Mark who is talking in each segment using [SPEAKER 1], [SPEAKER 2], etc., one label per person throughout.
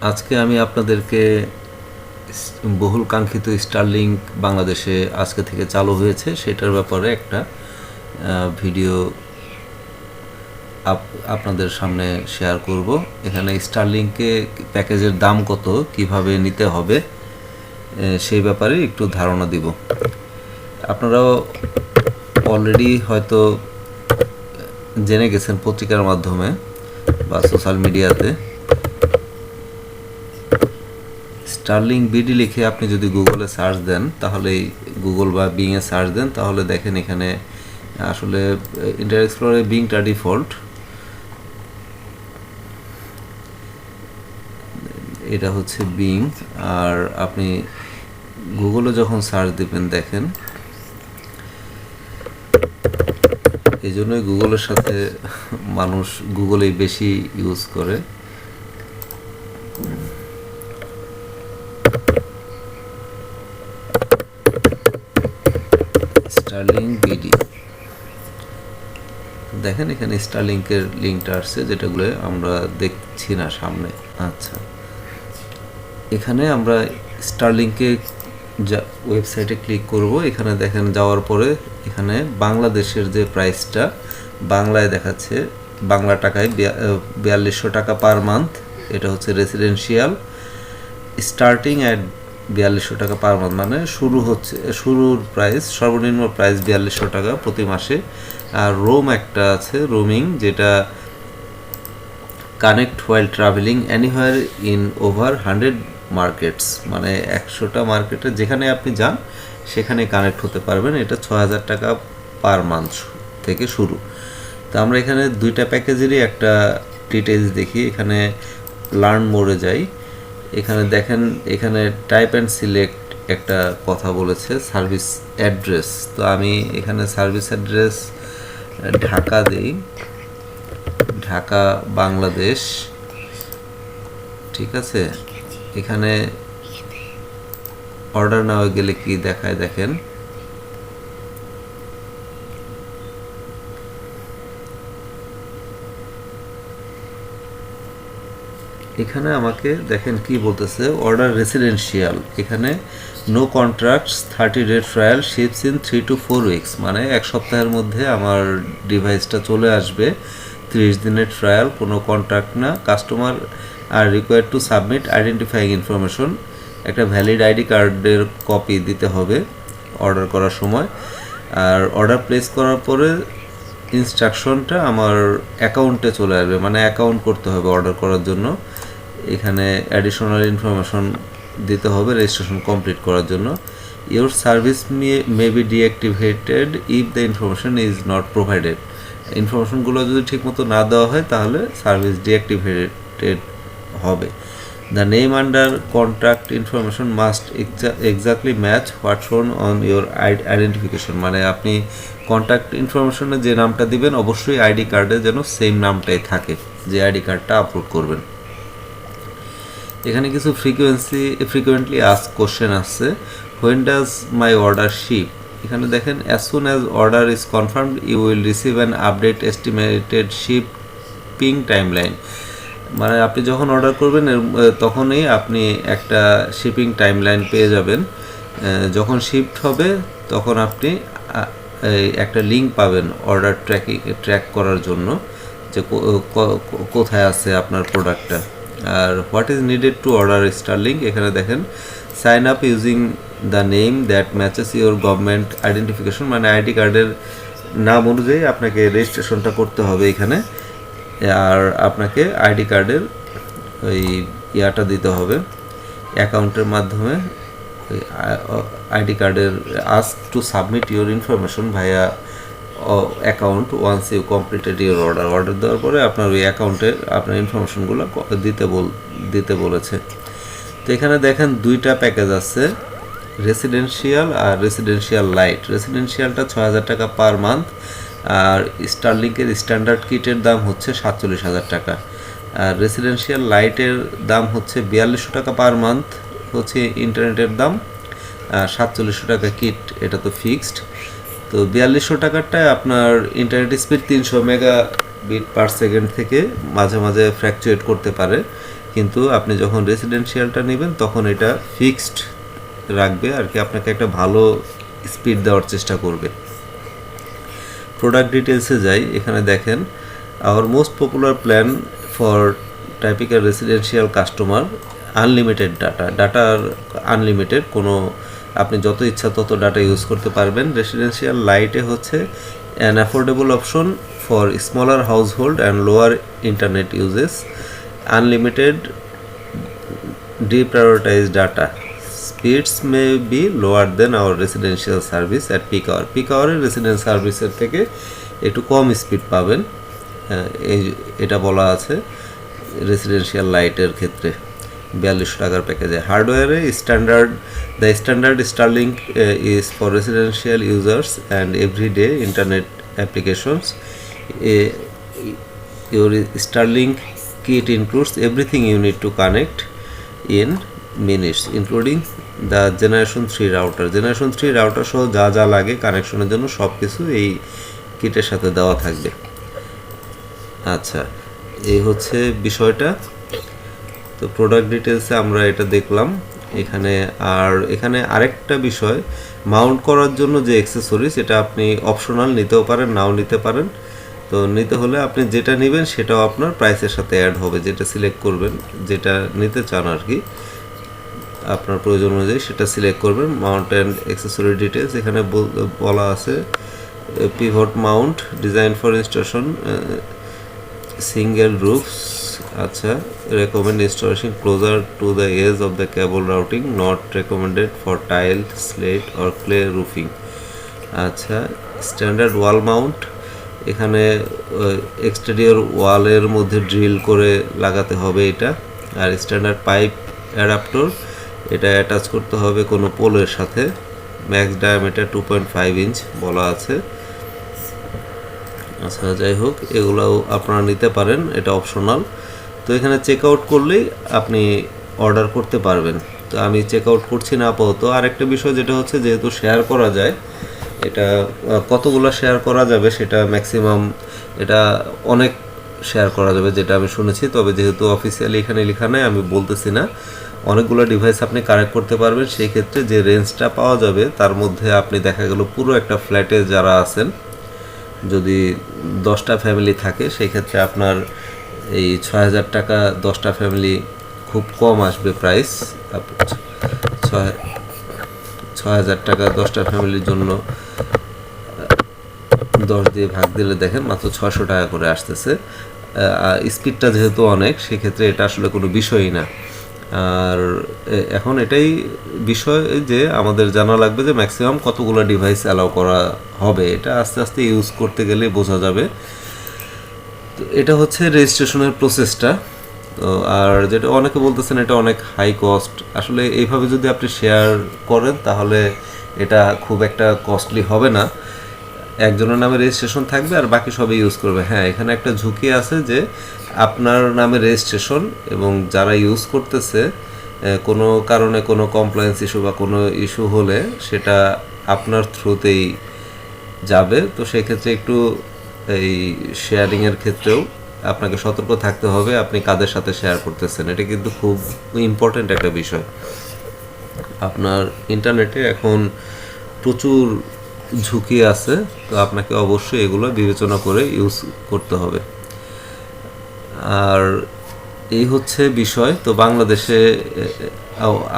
[SPEAKER 1] আজকে আমি আপনাদেরকে বহুল কাঙ্ক্ষিত স্টারলিংক বাংলাদেশে আজকে থেকে চালু হয়েছে, সেটার ব্যাপারে একটা ভিডিও আপ- আপনাদের সামনে শেয়ার করব। এখানে স্টারলিংকে প্যাকেজের দাম কত, কীভাবে নিতে হবে সেই ব্যাপারে একটু ধারণা দিব। আপনারাও অলরেডি হয়তো জেনে গেছেন পত্রিকার মাধ্যমে বা সোশ্যাল মিডিয়াতে স্টারলিং বিডি লিখে আপনি যদি গুগলে সার্চ দেন, তাহলে গুগল বা বিংয়ে সার্চ দেন, তাহলে দেখেন এখানে, আসলে ইন্টার এক্সপ্লোরে বিংটা ডিফল্ট এটা হচ্ছে বিং আর আপনি গুগলে যখন সার্চ দিবেন, দেখেন। এই জন্যই গুগলের সাথে মানুষ গুগলেই বেশি ইউজ করে। স্টারলিং বিডি দেখেন এখানে স্টারলিংকের লিঙ্কটা আসছে, যেটাগুলো আমরা দেখছি না সামনে। আচ্ছা। এখানে আমরা স্টারলিংকে যা ওয়েবসাইটে ক্লিক করব, এখানে দেখেন যাওয়ার পরে এখানে বাংলাদেশের যে প্রাইসটা বাংলায় দেখাচ্ছে বাংলা টাকায় বিয়াল্লিশশো টাকা পার মান্থ এটা হচ্ছে রেসিডেন্সিয়াল স্টার্টিং অ্যাট বিয়াল্লিশশো টাকা পার মান্থ মানে শুরু হচ্ছে, শুরুর প্রাইস সর্বনিম্ন প্রাইস বিয়াল্লিশশো টাকা প্রতি মাসে। আর রোম একটা আছে রোমিং যেটা connect while travelling anywhere in over hundred markets মানে একশোটা মার্কেটে যেখানে আপনি যান, সেখানে কানেক্ট হতে পারবেন। এটা ছ হাজার টাকা পার মান্থ থেকে শুরু। তো আমরা এখানে দুইটা প্যাকেজেরই একটা ডিটেলস দেখি। এখানে লার্ন মোড়ে যাই। এখানে দেখেন, এখানে টাইপ অ্যান্ড সিলেক্ট একটা কথা বলেছে সার্ভিস অ্যাড্রেস তো আমি এখানে সার্ভিস অ্যাড্রেস ঢাকা দিই। ঢাকা, বাংলাদেশ। ঠিক আছে? এখানে অর্ডার নেওয়া গেলে কি দেখায় দেখেন। এখানে আমাকে দেখেন কি বলতেছে অর্ডার রেসিডেন্সিয়াল এখানে no contracts thirty day trial ships in three to four weeks মানে এক সপ্তাহের মধ্যে আমার ডিভাইসটা চলে আসবে। ত্রিশ দিনের ট্রায়াল কোনো কন্ট্রাক্ট না। Customer are require to submit identifying information একটা ভ্যালিড আইডি কার্ডের কপি দিতে হবে অর্ডার করার সময়। আর অর্ডার প্লেস করার পরে ইনস্ট্রাকশনটা আমার অ্যাকাউন্টে চলে আসবে। মানে অ্যাকাউন্ট করতে হবে অর্ডার করার জন্য। এখানে অ্যাডিশনাল ইনফরমেশন দিতে হবে রেজিস্ট্রেশন কমপ্লিট করার জন্য। Your service may be deactivated if the information is not provided ইনফরমেশনগুলো যদি ঠিকমতো না দেওয়া হয়, তাহলে সার্ভিস ডিঅ্যাক্টিভেটেড হবে। The name under contract information must exactly match what shown on your identification মানে আপনি কন্ট্যাক্ট ইনফরমেশনে যে নামটা দিবেন, অবশ্যই আইডি কার্ডে যেন সেম নামটাই থাকে, যে আইডি কার্ডটা আপলোড করবেন। এখানে কিছু ফ্রিকোয়েন্সি ফ্রিকোয়েন্টলি আস কোশ্চেন আসছে। When does my order ship এখানে দেখেন as soon as order is confirmed you will receive an update estimated shipping timeline মানে আপনি যখন অর্ডার করবেন তখনই আপনি একটা শিপিং টাইমলাইন পেয়ে যাবেন। যখন শিফট হবে, তখন আপনি একটা লিঙ্ক পাবেন অর্ডার ট্র্যাকিং ট্র্যাক করার জন্য যে কোথায় আছে আপনার প্রোডাক্টটা আর what is needed to order Starlink এখানে দেখেন sign up using the name that matches your government identification মানে আইডি কার্ডের নাম অনুযায়ী আপনাকে রেজিস্ট্রেশনটা করতে হবে এখানে। আর আপনাকে আইডি কার্ডের ওই ইয়াটা দিতে হবে অ্যাকাউন্টের মাধ্যমে। আইডি কার্ডের ask to submit your information ভাইয়া account once you completed your order order দেওয়ার পরে আপনার ওই অ্যাকাউন্টে আপনার ইনফরমেশনগুলো দিতে বল দিতে বলেছে। তো এখানে দেখেন দুইটা প্যাকেজ আছে রেসিডেন্সিয়াল আর রেসিডেন্সিয়াল লাইট রেসিডেন্সিয়ালটা ছয় হাজার টাকা পার মান্থ আর স্টারলিংকের স্ট্যান্ডার্ড কিটের দাম হচ্ছে সাতচল্লিশ হাজার টাকা। আর রেসিডেন্সিয়াল লাইটের দাম হচ্ছে বিয়াল্লিশশো টাকা পার মান্থ হচ্ছে ইন্টারনেটের দাম আর সাতচল্লিশশো টাকা কিট এটা তো ফিক্সড তো বিয়াল্লিশশো টাকারটায় আপনার ইন্টারনেট স্পিড তিনশো মেগা বিট পার সেকেন্ড থেকে মাঝে মাঝে ফ্র্যাকচুয়েট করতে পারে। কিন্তু আপনি যখন রেসিডেন্সিয়ালটা নেবেন, তখন এটা ফিক্সড রাখবে আর কি, আপনাকে একটা ভালো স্পিড দেওয়ার চেষ্টা করবে। প্রোডাক্ট ডিটেলসে যাই, এখানে দেখেন our most popular plan for typical residential customer unlimited data ডাটার আনলিমিটেড কোনো আপনি যত ইচ্ছা তত ডাটা ইউজ করতে পারবেন রেসিডেন্সিয়াল লাইটে হচ্ছে an affordable option for smaller household and lower internet usages unlimited deprioritized data. Speeds may be lower than our residential service at peak hour. Peak hour residence সার্ভিসের থেকে একটু কম স্পিড পাবেন এই, এটা বলা আছে রেসিডেন্সিয়াল লাইটের ক্ষেত্রে বিয়াল্লিশশো টাকার প্যাকেজে হার্ডওয়্যারে standard the standard Starlink is for residential users and everyday internet applications your Starlink kit includes everything you need to connect in minutes, including the generation 3 router. Generation 3 router সহ যা যা লাগে কানেকশনের জন্য সব কিছু এই কিটের সাথে দেওয়া থাকবে। আচ্ছা এই হচ্ছে বিষয়টা। তো প্রোডাক্ট ডিটেলসে আমরা এটা দেখলাম। এখানে আর এখানে আরেকটা বিষয় মাউন্ট করার জন্য যে অ্যাক্সেসরিজ এটা আপনি অপশনাল নিতেও পারেন, নাও নিতে পারেন। তো নিতে হলে আপনি যেটা নেবেন সেটাও আপনার প্রাইসের সাথে অ্যাড হবে, যেটা সিলেক্ট করবেন, যেটা নিতে চান আর কি। আপনার প্রয়োজন অনুযায়ী সেটা সিলেক্ট করবেন। মাউন্ট অ্যান্ড অ্যাক্সেসরি ডিটেলস এখানে বল- আছে pivot mount design for installation single roofs আচ্ছা recommend installation closer to the edge of the cable routing not recommended for tile slate or clay roofing আচ্ছা স্ট্যান্ডার্ড ওয়াল মাউন্ট এখানে exterior ওয়ালের মধ্যে drill করে লাগাতে হবে এটা, আর স্ট্যান্ডার্ড পাইপ অ্যাডাপ্টর এটা অ্যাটাচ করতে হবে কোনো পোলের সাথে max diameter two point five inch বলা আছে। আচ্ছা যাই হোক, এগুলাও আপনারা নিতে পারেন, এটা অপশনাল তো এখানে চেক আউট করলেই আপনি অর্ডার করতে পারবেন। তো আমি চেক আউট করছি না আপাতত। আরেকটা বিষয় যেটা হচ্ছে, যেহেতু শেয়ার করা যায়, এটা কতগুলো শেয়ার করা যাবে সেটা ম্যাক্সিমাম এটা অনেক শেয়ার করা যাবে যেটা আমি শুনেছি। তবে যেহেতু অফিসিয়ালি এখানে লেখা নাই, আমি বলতেছি না। অনেকগুলো ডিভাইস আপনি কানেক্ট করতে পারবেন। সেই ক্ষেত্রে যে রেঞ্জটা পাওয়া যাবে, তার মধ্যে আপনি দেখা গেল পুরো একটা ফ্ল্যাটে যারা আছেন, যদি দশটা ফ্যামিলি থাকে, সেই ক্ষেত্রে আপনার এই ছয় হাজার টাকা দশটা ফ্যামিলি খুব কম আসবে প্রাইস ছয় ছয় হাজার টাকা দশটা ফ্যামিলির জন্য দশ দিয়ে ভাগ দিলে দেখেন মাত্র ছশো টাকা করে আসতেছে। স্পিডটা যেহেতু অনেক, সেক্ষেত্রে এটা আসলে কোনো বিষয়ই না। আর এখন এটাই বিষয় যে আমাদের জানা লাগবে যে ম্যাক্সিমাম কতগুলো ডিভাইস অ্যালাউ করা হবে। এটা আস্তে আস্তে ইউজ করতে গেলে বোঝা যাবে। তো এটা হচ্ছে রেজিস্ট্রেশনের প্রসেসটা। তো, আর যেটা অনেকে বলতেছেন এটা অনেক হাই কস্ট আসলে এইভাবে যদি আপনি শেয়ার করেন, তাহলে এটা খুব একটা কস্টলি হবে না। একজনের নামে রেজিস্ট্রেশন থাকবে আর বাকি সবাই ইউজ করবে। হ্যাঁ এখানে একটা ঝুঁকি আছে যে আপনার নামে রেজিস্ট্রেশন এবং যারা ইউজ করতেছে কোনো কারণে কোনো কমপ্লায়েন্স ইস্যু বা কোনো ইস্যু হলে সেটা আপনার থ্রুতেই যাবে। তো সেক্ষেত্রে একটু এই শেয়ারিংয়ের ক্ষেত্রেও আপনাকে সতর্ক থাকতে হবে, আপনি কাদের সাথে শেয়ার করতেছেন, এটা কিন্তু খুব ইম্পর্ট্যান্ট একটা বিষয়। আপনার ইন্টারনেটে এখন প্রচুর ঝুঁকি আছে, তো আপনাকে অবশ্যই এগুলো বিবেচনা করে ইউজ করতে হবে। আর এই হচ্ছে বিষয়, তো বাংলাদেশে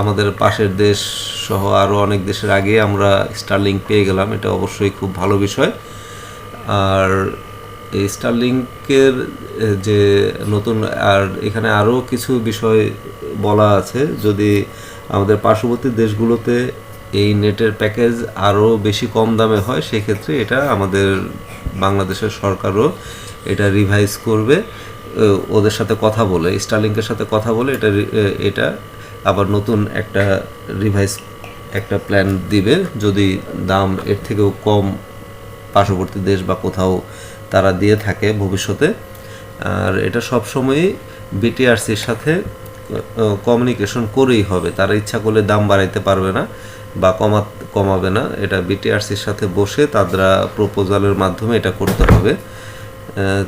[SPEAKER 1] আমাদের পাশের দেশ সহ আরও অনেক দেশের আগে আমরা স্টারলিংক পেয়ে গেলাম, এটা অবশ্যই খুব ভালো বিষয়। আর এই স্টারলিংকের যে নতুন, আর এখানে আরও কিছু বিষয় বলা আছে। যদি আমাদের পার্শ্ববর্তী দেশগুলোতে এই নেটের প্যাকেজ আরও বেশি কম দামে হয়, সেক্ষেত্রে এটা আমাদের বাংলাদেশের সরকারও এটা রিভাইজ করবে। ওদের সাথে কথা বলে স্টারলিংকের সাথে কথা বলে এটা এটা আবার নতুন একটা রিভাইজ, একটা প্ল্যান দিবে। যদি দাম এর থেকেও কম পার্শ্ববর্তী দেশ বা কোথাও তারা দিয়ে থাকে ভবিষ্যতে। আর এটা সবসময়ই বিটিআরসির সাথে কমিউনিকেশন করেই হবে। তারা ইচ্ছা করলে দাম বাড়াইতে পারবে না বা কমা, কমাবে না। এটা বিটিআরসির সাথে বসে তারা প্রপোজালের মাধ্যমে এটা করতে হবে।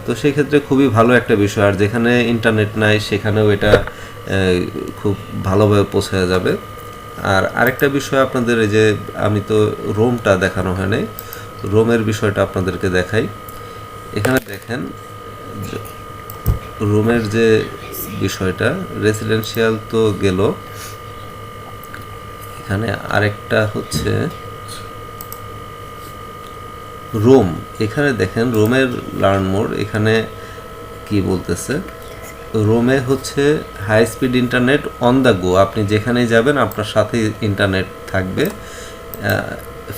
[SPEAKER 1] তো সেই ক্ষেত্রে খুবই ভালো একটা বিষয়। আর যেখানে ইন্টারনেট নাই, সেখানেও এটা খুব ভালোভাবে পৌঁছে যাবে। আর আরেকটা বিষয় আপনাদের, এই যে আমি তো রোমটা দেখানো হয় নাই রোমের বিষয়টা আপনাদেরকে দেখাই। এখানে দেখেন, রোমের যে বিষয়টা রেসিডেন্সিয়াল তো গেল। এখানে আরেকটা হচ্ছে রোম। এখানে দেখেন, রোমের লার্ন মোড, এখানে কি বলতেছে? রোমে হচ্ছে high speed internet on the go আপনি যেখানেই যাবেন, আপনার সাথে ইন্টারনেট থাকবে।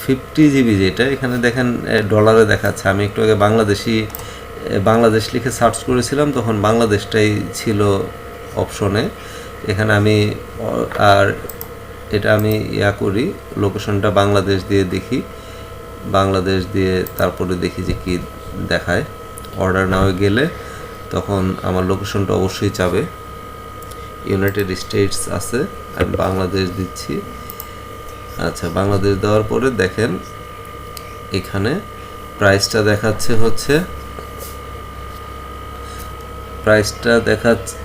[SPEAKER 1] ফিফটি জিবি যেটা, এখানে দেখেন ডলারে দেখাচ্ছে। আমি একটু আগে বাংলাদেশি বাংলাদেশ লিখে সার্চ করেছিলাম, তখন বাংলাদেশটাই ছিল অপশনে এখানে আমি আর এটা আমি ইয়া করি লোকেশনটা বাংলাদেশ দিয়ে দেখি। বাংলাদেশ দিয়ে তারপরে দেখি যে কি দেখায়। অর্ডার না হয়ে গেলে তখন আমার লোকেশনটা অবশ্যই চাবে। ইউনাইটেড স্টেটস আছে, আমি বাংলাদেশ দিচ্ছি। আচ্ছা বাংলাদেশ দেওয়ার পরে দেখেন, এখানে প্রাইসটা দেখাচ্ছে হচ্ছে প্রাইসটা দেখাচ্ছে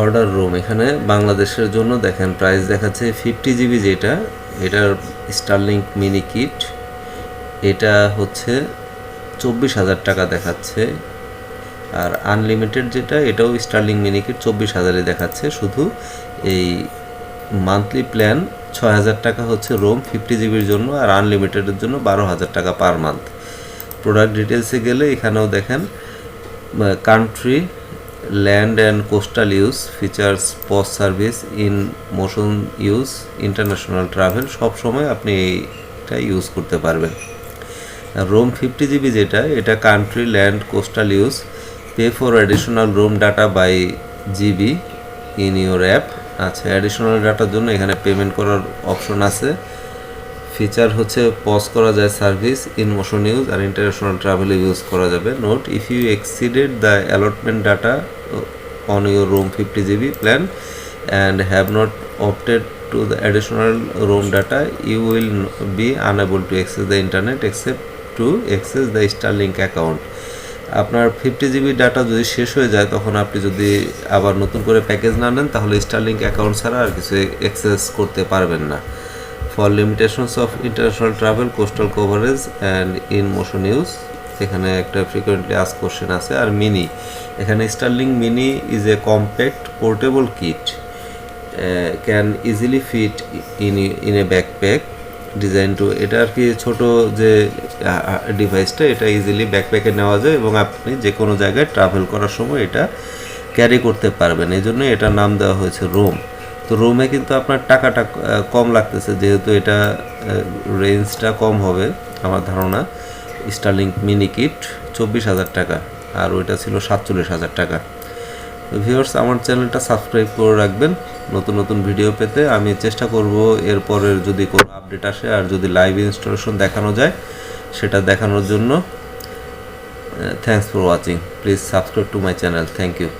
[SPEAKER 1] অর্ডার রুম এখানে বাংলাদেশের জন্য দেখেন প্রাইস দেখাচ্ছে ফিফটি জিবি যেটা, এটার স্টারলিংক মিনি কিট এটা হচ্ছে চব্বিশ হাজার টাকা দেখাচ্ছে। আর আনলিমিটেড যেটা, এটাও স্টার্লিং মিনি কিট চব্বিশ হাজারে দেখাচ্ছে। শুধু এই মান্থলি প্ল্যান ছয় হাজার টাকা হচ্ছে রোম ফিফটি জিবির জন্য, আর আনলিমিটেডের জন্য বারো হাজার টাকা পার মান্থ প্রোডাক্ট ডিটেলসে গেলে এখানেও দেখেন country land and coastal use features post service in motion use international travel সব সময় আপনি এইটা ইউজ করতে পারবেন। রোম ফিফটি জিবি যেটা, এটা country land coastal use pay for additional roam data by GB in your app আচ্ছা additional ডাটার জন্য এখানে পেমেন্ট করার অপশন আছে। ফিচার হচ্ছে পজ করা যায় সার্ভিস ইন মোশন ইউজ আর ইন্টারন্যাশনাল ট্রাভেলে ইউজ করা যাবে। Note if you exceeded the allotment data on your roam fifty GB plan and have not opted to the additional roam data you will be unable to access the internet except to access the star Starlink account আপনার fifty GB data যদি শেষ হয়ে যায়, তখন আপনি যদি আবার নতুন করে প্যাকেজ না নেন, তাহলে স্টারলিংক অ্যাকাউন্ট ছাড়া আর কিছু অ্যাক্সেস করতে পারবেন না। For limitations of international travel coastal coverage and in motion use এখানে একটা ফ্রিকোয়েন্টলি আস কোশ্চেন আছে, আর মিনি এখানে Starlink mini is a compact portable kit can easily fit in in a backpack design to এটা আর কি ছোট যে ডিভাইসটা এটা ইজিলি ব্যাকপ্যাকে নেওয়া যায় এবং আপনি যে কোনো জায়গায় ট্রাভেল করার সময় এটা ক্যারি করতে পারবেন। এই জন্য এটার নাম দেওয়া হয়েছে রোম তো রোমে কিন্তু আপনার টাকাটা কম লাগতেছে। যেহেতু এটা রেঞ্জটা কম হবে, আমার ধারণা। স্টারলিংক মিনি কিট চব্বিশ হাজার টাকা, আর ওইটা ছিল সাতচল্লিশ হাজার টাকা। ভিউয়ার্স আমার চ্যানেলটা সাবস্ক্রাইব করে রাখবেন। নতুন নতুন ভিডিও পেতে আমি চেষ্টা করব। এরপরের যদি কোনো আপডেট আসে আর যদি লাইভ ইনস্টলেশন দেখানো যায়, সেটা দেখানোর জন্য thanks for watching please subscribe to my channel thank you